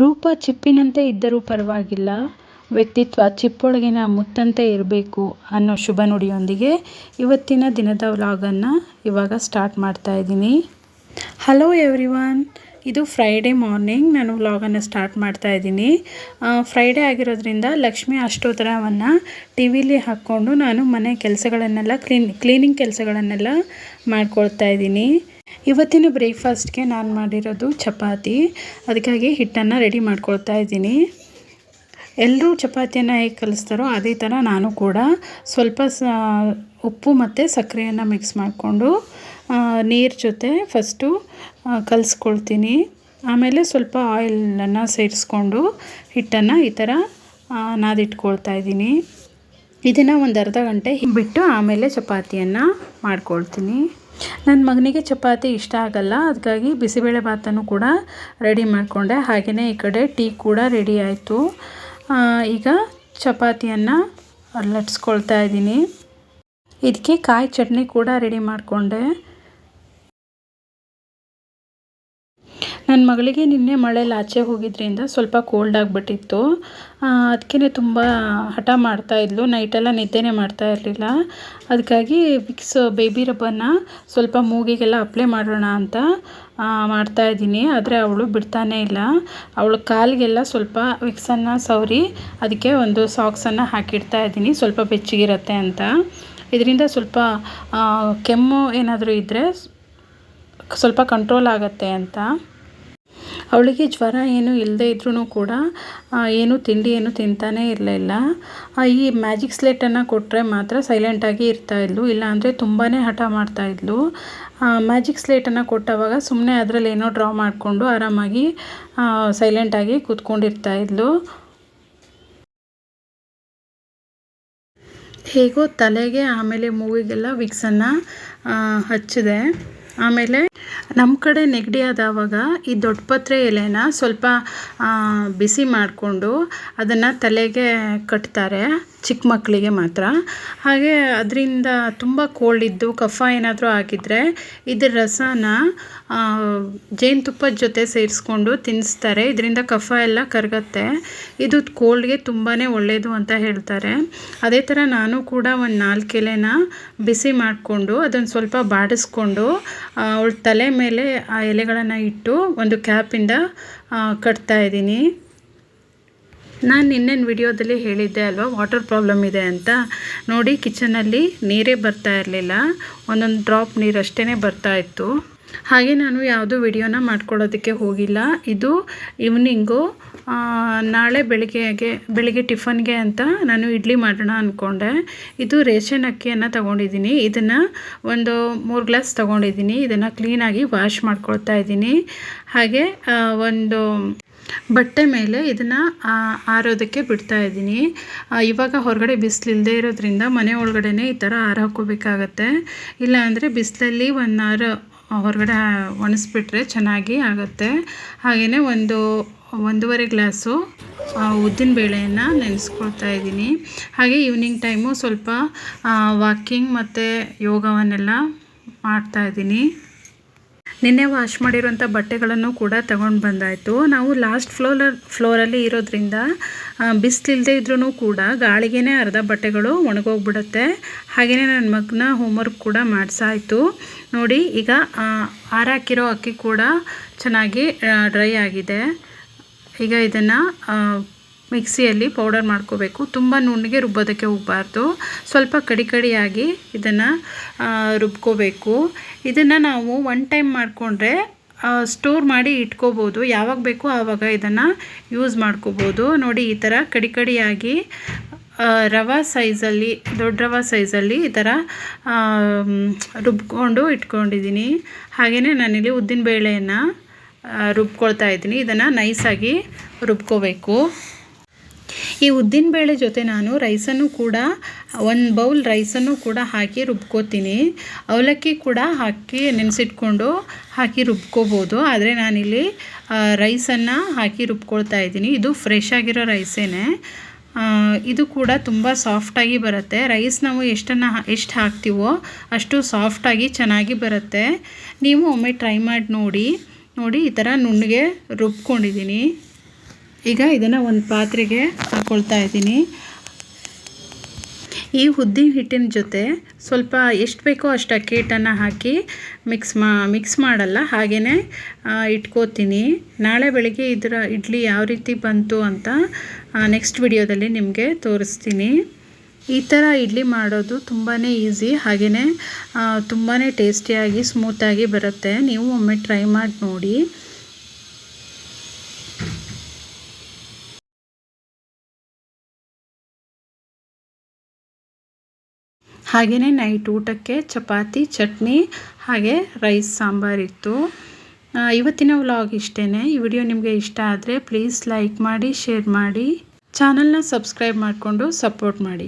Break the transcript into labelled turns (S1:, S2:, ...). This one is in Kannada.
S1: ರೂಪ ಚಿಪ್ಪಿನಂತೆ ಇದ್ದರೂ ಪರವಾಗಿಲ್ಲ. ವ್ಯಕ್ತಿತ್ವ ಚಿಪ್ಪೊಳಗಿನ ಮುತ್ತಂತೆ ಇರಬೇಕು ಅನ್ನೋ ಶುಭ ನುಡಿಯೊಂದಿಗೆ ಇವತ್ತಿನ ದಿನದ ವ್ಲಾಗನ್ನು ಇವಾಗ ಸ್ಟಾರ್ಟ್ ಮಾಡ್ತಾ ಇದ್ದೀನಿ. ಹಲೋ ಎವ್ರಿವನ್, ಇದು ಫ್ರೈಡೇ ಮಾರ್ನಿಂಗ್. ನಾನು ವ್ಲಾಗನ್ನು ಸ್ಟಾರ್ಟ್ ಮಾಡ್ತಾ ಇದ್ದೀನಿ. ಫ್ರೈಡೇ ಆಗಿರೋದ್ರಿಂದ ಲಕ್ಷ್ಮಿ ಅಷ್ಟೋತ್ತರವನ್ನು ಟಿ ವಿಲಿ ಹಾಕ್ಕೊಂಡು ನಾನು ಮನೆ ಕೆಲಸಗಳನ್ನೆಲ್ಲ, ಕ್ಲೀನ್, ಕ್ಲೀನಿಂಗ್ ಕೆಲಸಗಳನ್ನೆಲ್ಲ ಮಾಡ್ಕೊಳ್ತಾ ಇದ್ದೀನಿ. ಇವತ್ತಿನ ಬ್ರೇಕ್ಫಾಸ್ಟ್ಗೆ ನಾನು ಮಾಡಿರೋದು ಚಪಾತಿ. ಅದಕ್ಕಾಗಿ ಹಿಟ್ಟನ್ನು ರೆಡಿ ಮಾಡ್ಕೊಳ್ತಾ ಇದ್ದೀನಿ. ಎಲ್ಲರೂ ಚಪಾತಿಯನ್ನು ಹೇಗೆ ಕಲಿಸ್ತಾರೋ ಅದೇ ಥರ ನಾನು ಕೂಡ ಸ್ವಲ್ಪ ಸ ಉಪ್ಪು ಮತ್ತು ಸಕ್ಕರೆಯನ್ನು ಮಿಕ್ಸ್ ಮಾಡಿಕೊಂಡು ನೀರು ಜೊತೆ ಫಸ್ಟು ಕಲಿಸ್ಕೊಳ್ತೀನಿ. ಆಮೇಲೆ ಸ್ವಲ್ಪ ಆಯಿಲನ್ನು ಸೇರಿಸ್ಕೊಂಡು ಹಿಟ್ಟನ್ನು ಈ ಥರ ನಾದಿಟ್ಕೊಳ್ತಾ ಇದ್ದೀನಿ. ಇದನ್ನು ಒಂದು ಅರ್ಧ ಗಂಟೆ ಬಿಟ್ಟು ಆಮೇಲೆ ಚಪಾತಿಯನ್ನು ಮಾಡ್ಕೊಳ್ತೀನಿ. ನನ್ನ ಮಗನಿಗೆ ಚಪಾತಿ ಇಷ್ಟ ಆಗಲ್ಲ, ಅದಕ್ಕಾಗಿ ಬಿಸಿಬೇಳೆ ಭಾತನ್ನು ಕೂಡ ರೆಡಿ ಮಾಡಿಕೊಂಡೆ. ಹಾಗೆಯೇ ಈ ಕಡೆ ಟೀ ಕೂಡ ರೆಡಿ ಆಯಿತು. ಈಗ ಚಪಾತಿಯನ್ನು ಲಟ್ಸ್ಕೊಳ್ತಾ ಇದ್ದೀನಿ. ಇದಕ್ಕೆ ಕಾಯಿ ಚಟ್ನಿ ಕೂಡ ರೆಡಿ ಮಾಡಿಕೊಂಡೆ. ನನ್ನ ಮಗಳಿಗೆ ನಿನ್ನೆ ಮಳೇಲಿ ಆಚೆ ಹೋಗಿದ್ದರಿಂದ ಸ್ವಲ್ಪ ಕೋಲ್ಡ್ ಆಗಿಬಿಟ್ಟಿತ್ತು. ಅದಕ್ಕೆ ತುಂಬ ಹಠ ಮಾಡ್ತಾಯಿದ್ಲು ನೈಟೆಲ್ಲ ನಿದ್ದೆನೇ ಮಾಡ್ತಾ ಇರಲಿಲ್ಲ. ಅದಕ್ಕಾಗಿ ವಿಕ್ಸ್ ಬೇಬಿ ರಬ್ಬನ್ನು ಸ್ವಲ್ಪ ಮೂಗಿಗೆಲ್ಲ ಅಪ್ಲೈ ಮಾಡೋಣ ಅಂತ ಮಾಡ್ತಾ ಇದ್ದೀನಿ. ಆದರೆ ಅವಳು ಬಿಡ್ತಾನೇ ಇಲ್ಲ. ಅವಳು ಕಾಲಿಗೆಲ್ಲ ಸ್ವಲ್ಪ ವಿಕ್ಸನ್ನು ಸವರಿ ಅದಕ್ಕೆ ಒಂದು ಸಾಕ್ಸನ್ನು ಹಾಕಿಡ್ತಾ ಇದ್ದೀನಿ. ಸ್ವಲ್ಪ ಬೆಚ್ಚಗಿರುತ್ತೆ ಅಂತ. ಇದರಿಂದ ಸ್ವಲ್ಪ ಕೆಮ್ಮು ಏನಾದರೂ ಇದ್ದರೆ ಸ್ವಲ್ಪ ಕಂಟ್ರೋಲ್ ಆಗುತ್ತೆ ಅಂತ. ಅವಳಿಗೆ ಜ್ವರ ಏನು ಇಲ್ಲದೇ ಇದ್ರೂ ಕೂಡ ಏನು ತಿಂಡಿ ಏನು ತಿಂತಾನೇ ಇರಲಿಲ್ಲ. ಈ ಮ್ಯಾಜಿಕ್ ಸ್ಲೇಟನ್ನು ಕೊಟ್ಟರೆ ಮಾತ್ರ ಸೈಲೆಂಟಾಗಿ ಇರ್ತಾಯಿದ್ಲು ಇಲ್ಲಾಂದರೆ ತುಂಬಾ ಹಠ ಮಾಡ್ತಾಯಿದ್ಲು ಮ್ಯಾಜಿಕ್ ಸ್ಲೇಟನ್ನು ಕೊಟ್ಟವಾಗ ಸುಮ್ಮನೆ ಅದರಲ್ಲಿ ಏನೋ ಡ್ರಾ ಮಾಡಿಕೊಂಡು ಆರಾಮಾಗಿ ಸೈಲೆಂಟಾಗಿ ಕೂತ್ಕೊಂಡಿರ್ತಾಯಿದ್ಲು ಹೇಗೋ ತಲೆಗೆ ಆಮೇಲೆ ಮೂವಿಗೆಲ್ಲ ವಿಕ್ಸನ್ನು ಹಚ್ಚಿದೆ. ಆಮೇಲೆ ನಮ್ಮ ಕಡೆ ನೆಗಡಿ ಆದವಾಗ ಈ ದೊಡ್ಡಪತ್ರೆ ಎಲೆನ ಸ್ವಲ್ಪ ಬಿಸಿ ಮಾಡಿಕೊಂಡು ಅದನ್ನು ತಲೆಗೆ ಕಟ್ತಾರೆ, ಚಿಕ್ಕ ಮಕ್ಕಳಿಗೆ ಮಾತ್ರ. ಹಾಗೆ ಅದರಿಂದ ತುಂಬ ಕೋಲ್ಡ್ ಇದ್ದು, ಕಫ ಏನಾದರೂ ಆಗಿದ್ದರೆ ಇದ್ರ ರಸನ ಜೇನುತುಪ್ಪದ ಜೊತೆ ಸೇರಿಸ್ಕೊಂಡು ತಿನ್ನಿಸ್ತಾರೆ. ಇದರಿಂದ ಕಫ ಎಲ್ಲ ಕರಗತ್ತೆ. ಇದು ಕೋಲ್ಡ್ಗೆ ತುಂಬಾ ಒಳ್ಳೆಯದು ಅಂತ ಹೇಳ್ತಾರೆ. ಅದೇ ಥರ ನಾನು ಕೂಡ ಒಂದು ನಾಲ್ಕು ಎಲೆನ ಬಿಸಿ ಮಾಡಿಕೊಂಡು ಅದನ್ನು ಸ್ವಲ್ಪ ಬಾಡಿಸ್ಕೊಂಡು ಅವಳ ತಲೆ ಮೇಲೆ ಆ ಎಲೆಗಳನ್ನು ಇಟ್ಟು ಒಂದು ಕ್ಯಾಪಿಂದ ಕಟ್ತಾ ಇದ್ದೀನಿ. ನಾನು ನಿನ್ನೆನ ವಿಡಿಯೋದಲ್ಲಿ ಹೇಳಿದ್ದೆ ಅಲ್ವಾ, ವಾಟರ್ ಪ್ರಾಬ್ಲಮ್ ಇದೆ ಅಂತ. ನೋಡಿ, ಕಿಚನಲ್ಲಿ ನೀರೇ ಬರ್ತಾ ಇರಲಿಲ್ಲ. ಒಂದೊಂದು ಡ್ರಾಪ್ ನೀರಷ್ಟೇ ಬರ್ತಾ ಇತ್ತು. ಹಾಗೆ ನಾನು ಯಾವುದೂ ವಿಡಿಯೋನ ಮಾಡ್ಕೊಳ್ಳೋದಕ್ಕೆ ಹೋಗಿಲ್ಲ. ಇದು ಈವ್ನಿಂಗು ನಾಳೆ ಬೆಳಿಗ್ಗೆಗೆ, ಬೆಳಿಗ್ಗೆ ಟಿಫನ್ಗೆ ಅಂತ ನಾನು ಇಡ್ಲಿ ಮಾಡೋಣ ಅಂದ್ಕೊಂಡೆ ಇದು ರೇಷನ್ ಅಕ್ಕಿಯನ್ನು ತೊಗೊಂಡಿದ್ದೀನಿ. ಇದನ್ನು ಒಂದು ಮೂರು ಗ್ಲಾಸ್ ತೊಗೊಂಡಿದ್ದೀನಿ. ಇದನ್ನು ಕ್ಲೀನಾಗಿ ವಾಶ್ ಮಾಡ್ಕೊಳ್ತಾ ಇದ್ದೀನಿ. ಹಾಗೆ ಒಂದು ಬಟ್ಟೆ ಮೇಲೆ ಇದನ್ನು ಆರೋದಕ್ಕೆ ಬಿಡ್ತಾ ಇದ್ದೀನಿ. ಇವಾಗ ಹೊರಗಡೆ ಬಿಸಿಲಿಲ್ಲದೆ ಇರೋದ್ರಿಂದ ಮನೆ ಒಳಗಡೆನೇ ಈ ಥರ ಆರ ಹಾಕೋಬೇಕಾಗತ್ತೆ ಇಲ್ಲಾಂದರೆ ಬಿಸಿಲಲ್ಲಿ ಒನ್ ಅವರ್ ಹೊರಗಡೆ ಒಣಸ್ಬಿಟ್ರೆ ಚೆನ್ನಾಗಿ ಆಗುತ್ತೆ. ಹಾಗೆಯೇ ಒಂದು ಒಂದೂವರೆ ಗ್ಲಾಸು ಉದ್ದಿನ ಬೇಳೆಯನ್ನು ನೆನೆಸ್ಕೊಳ್ತಾ ಇದ್ದೀನಿ. ಹಾಗೆ ಈವ್ನಿಂಗ್ ಟೈಮು ಸ್ವಲ್ಪ ವಾಕಿಂಗ್ ಮತ್ತು ಯೋಗವನ್ನೆಲ್ಲ ಮಾಡ್ತಾಯಿದ್ದೀನಿ ನಿನ್ನೆ ವಾಶ್ ಮಾಡಿರುವಂಥ ಬಟ್ಟೆಗಳನ್ನು ಕೂಡ ತಗೊಂಡು ಬಂದಾಯಿತು. ನಾವು ಲಾಸ್ಟ್ ಫ್ಲೋರ್ ಫ್ಲೋರಲ್ಲಿ ಇರೋದ್ರಿಂದ ಬಿಸಿಲಿಲ್ಲದೆ ಇದ್ರೂ ಕೂಡ ಗಾಳಿಗೇ ಅರ್ಧ ಬಟ್ಟೆಗಳು ಒಣಗೋಗ್ಬಿಡುತ್ತೆ. ಹಾಗೆಯೇ ನನ್ನ ಮಗನ ಹೋಮ್ವರ್ಕ್ ಕೂಡ ಮಾಡಿಸಾಯಿತು. ನೋಡಿ, ಈಗ ಆರಾಕಿರೋ ಅಕ್ಕಿ ಕೂಡ ಚೆನ್ನಾಗಿ ಡ್ರೈ ಆಗಿದೆ. ಈಗ ಇದನ್ನು ಮಿಕ್ಸಿಯಲ್ಲಿ ಪೌಡರ್ ಮಾಡ್ಕೋಬೇಕು. ತುಂಬ ನುಣ್ಣಗೆ ರುಬ್ಬೋದಕ್ಕೆ ಹೋಗಬಾರ್ದು. ಸ್ವಲ್ಪ ಕಡಿ ಕಡಿಯಾಗಿ ಇದನ್ನು ರುಬ್ಕೋಬೇಕು. ಇದನ್ನು ನಾವು ಒನ್ ಟೈಮ್ ಮಾಡಿಕೊಂಡ್ರೆ ಸ್ಟೋರ್ ಮಾಡಿ ಇಟ್ಕೋಬೋದು. ಯಾವಾಗ ಬೇಕೋ ಆವಾಗ ಇದನ್ನು ಯೂಸ್ ಮಾಡ್ಕೋಬೋದು. ನೋಡಿ, ಈ ಥರ ಕಡಿ ಕಡಿಯಾಗಿ ರವಾ ಸೈಜಲ್ಲಿ ದೊಡ್ಡ ರವಾ ಸೈಜಲ್ಲಿ ಈ ಥರ ರುಬ್ಕೊಂಡು ಇಟ್ಕೊಂಡಿದ್ದೀನಿ. ಹಾಗೆಯೇ ನಾನಿಲ್ಲಿ ಉದ್ದಿನ ಬೇಳೆಯನ್ನು ರುಬ್ಕೊಳ್ತಾ ಇದ್ದೀನಿ. ಇದನ್ನು ನೈಸಾಗಿ ರುಬ್ಕೋಬೇಕು. ಈ ಉದ್ದಿನ ಬೇಳೆ ಜೊತೆ ನಾನು ರೈಸನ್ನು ಕೂಡ, ಒಂದು ಬೌಲ್ ರೈಸನ್ನು ಕೂಡ ಹಾಕಿ ರುಬ್ಕೋತೀನಿ. ಅವಲಕ್ಕಿ ಕೂಡ ಹಾಕಿ ನೆನೆಸಿಟ್ಕೊಂಡು ಹಾಕಿ ರುಬ್ಕೋಬೋದು. ಆದರೆ ನಾನಿಲ್ಲಿ ರೈಸನ್ನು ಹಾಕಿ ರುಬ್ಕೊಳ್ತಾ ಇದ್ದೀನಿ. ಇದು ಫ್ರೆಶ್ ಆಗಿರೋ ರೈಸೇನೆ ಇದು ಕೂಡ ತುಂಬ ಸಾಫ್ಟಾಗಿ ಬರುತ್ತೆ. ರೈಸ್ ನಾವು ಎಷ್ಟನ್ನು ಎಷ್ಟು ಹಾಕ್ತೀವೋ ಅಷ್ಟು ಸಾಫ್ಟಾಗಿ ಚೆನ್ನಾಗಿ ಬರುತ್ತೆ. ನೀವು ಒಮ್ಮೆ ಟ್ರೈ ಮಾಡಿ ನೋಡಿ. ನೋಡಿ ಈ ಥರ ನುಣ್ಣಗೆ ರುಬ್ಕೊಂಡಿದ್ದೀನಿ ಈಗ ಇದನ್ನು ಒಂದು ಪಾತ್ರೆಗೆ ಹಾಕ್ಕೊಳ್ತಾ ಇದ್ದೀನಿ. ಈ ಉದ್ದಿನ ಹಿಟ್ಟಿನ ಜೊತೆ ಸ್ವಲ್ಪ ಎಷ್ಟು ಬೇಕೋ ಅಷ್ಟು ಅಕ್ಕಿ ಹಾಕಿ ಮಿಕ್ಸ್ ಮಾ, ಮಿಕ್ಸ್ ಮಾಡಲ್ಲ ಹಾಗೇ ಇಟ್ಕೋತೀನಿ. ನಾಳೆ ಬೆಳಿಗ್ಗೆ ಇದರ ಇಡ್ಲಿ ಯಾವ ರೀತಿ ಬಂತು ಅಂತ ನೆಕ್ಸ್ಟ್ ವಿಡಿಯೋದಲ್ಲಿ ನಿಮಗೆ ತೋರಿಸ್ತೀನಿ. ಈ ಥರ ಇಡ್ಲಿ ಮಾಡೋದು ತುಂಬಾ ಈಸಿ ಹಾಗೆಯೇ ತುಂಬಾ ಟೇಸ್ಟಿಯಾಗಿ ಸ್ಮೂತಾಗಿ ಬರುತ್ತೆ. ನೀವು ಒಮ್ಮೆ ಟ್ರೈ ಮಾಡಿ ನೋಡಿ. ಹಾಗೆಯೇ ನೈಟ್ ಊಟಕ್ಕೆ ಚಪಾತಿ, ಚಟ್ನಿ, ಹಾಗೆ ರೈಸ್ ಸಾಂಬಾರಿತ್ತು ಇವತ್ತಿನ ವ್ಲಾಗ್ ಇಷ್ಟೇ ಈ ವಿಡಿಯೋ ನಿಮಗೆ ಇಷ್ಟ ಆದರೆ ಪ್ಲೀಸ್ ಲೈಕ್ ಮಾಡಿ ಶೇರ್ ಮಾಡಿ. ಚಾನಲ್ನ ಸಬ್ಸ್ಕ್ರೈಬ್ ಮಾಡಿಕೊಂಡು ಸಪೋರ್ಟ್ ಮಾಡಿ.